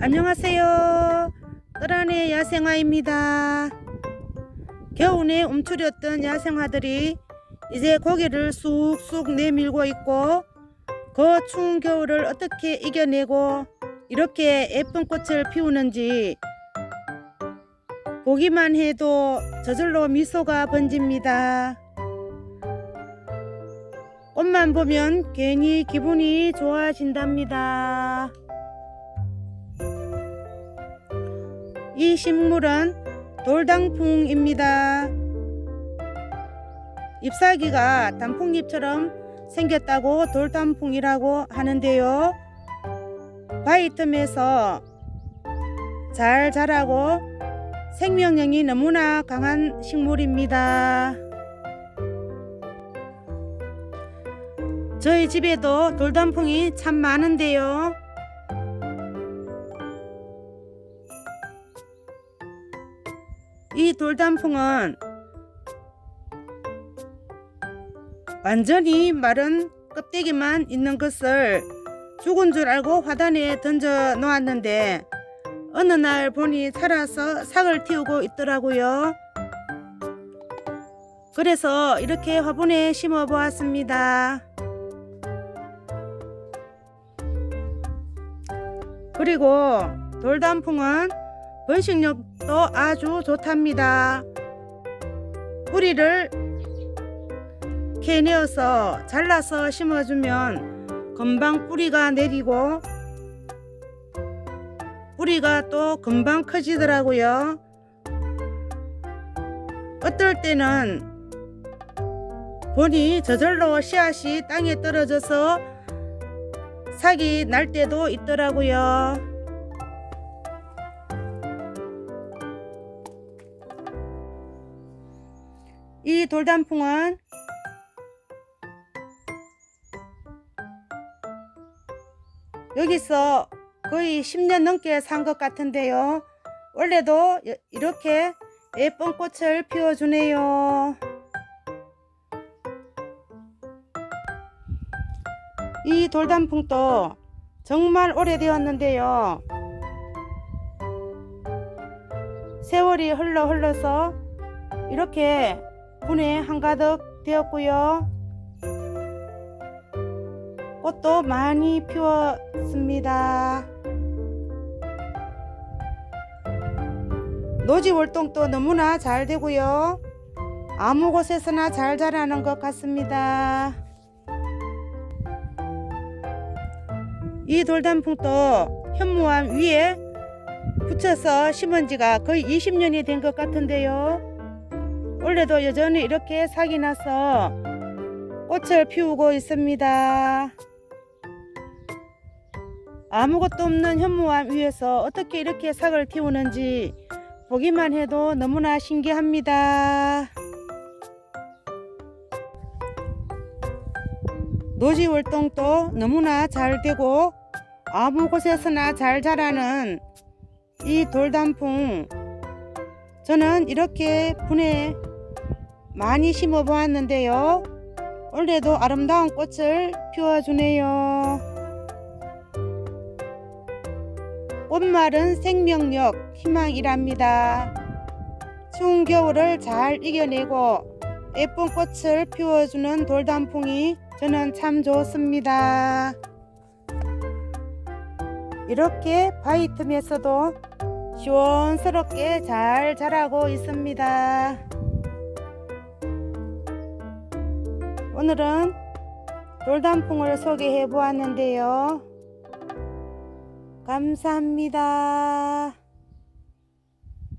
안녕하세요. 뜰안의 야생화입니다. 겨우내 움츠렸던 야생화들이 이제 고개를 쑥쑥 내밀고 있고 그 추운 겨울을 어떻게 이겨내고 이렇게 예쁜 꽃을 피우는지 보기만 해도 저절로 미소가 번집니다. 꽃만 보면 괜히 기분이 좋아진답니다. 이 식물은 돌단풍입니다. 잎사귀가 단풍잎처럼 생겼다고 돌단풍이라고 하는데요. 바위 틈에서 잘 자라고 생명력이 너무나 강한 식물입니다. 저희 집에도 돌단풍이 참 많은데요. 이 돌단풍은 완전히 마른 껍데기만 있는 것을 죽은 줄 알고 화단에 던져 놓았는데 어느 날 보니 살아서 삭을 틔우고 있더라고요. 그래서 이렇게 화분에 심어 보았습니다. 그리고 돌단풍은 번식력도 아주 좋답니다. 뿌리를 캐내어서 잘라서 심어주면 금방 뿌리가 내리고 뿌리가 또 금방 커지더라고요. 어떨 때는 보니 저절로 씨앗이 땅에 떨어져서 삭이 날 때도 있더라고요. 이 돌단풍은 여기서 거의 10년 넘게 산 것 같은데요. 원래도 여- 이렇게 예쁜 꽃을 피워주네요. 이 돌단풍도 정말 오래되었는데요. 세월이 흘러 흘러서 이렇게 분에 한가득 되었고요. 꽃도 많이 피웠습니다. 노지 월동도 너무나 잘 되고요. 아무 곳에서나 잘 자라는 것 같습니다. 이 돌단풍도 현무암 위에 붙여서 심은 지가 거의 20년이 된 것 같은데요. 원래도 여전히 이렇게 삭이 나서 꽃을 피우고 있습니다. 아무것도 없는 현무암 위에서 어떻게 이렇게 삭을 틔우는지 보기만 해도 너무나 신기합니다. 노지 월동도 너무나 잘 되고 아무 곳에서나 잘 자라는 이 돌단풍 저는 이렇게 분에 많이 심어 보았는데요. 올해도 아름다운 꽃을 피워주네요. 꽃말은 생명력, 희망이랍니다. 추운 겨울을 잘 이겨내고 예쁜 꽃을 피워주는 돌단풍이 저는 참 좋습니다. 이렇게 바위 틈에서도 시원스럽게 잘 자라고 있습니다. 오늘은 돌단풍을 소개해 보았는데요. 감사합니다.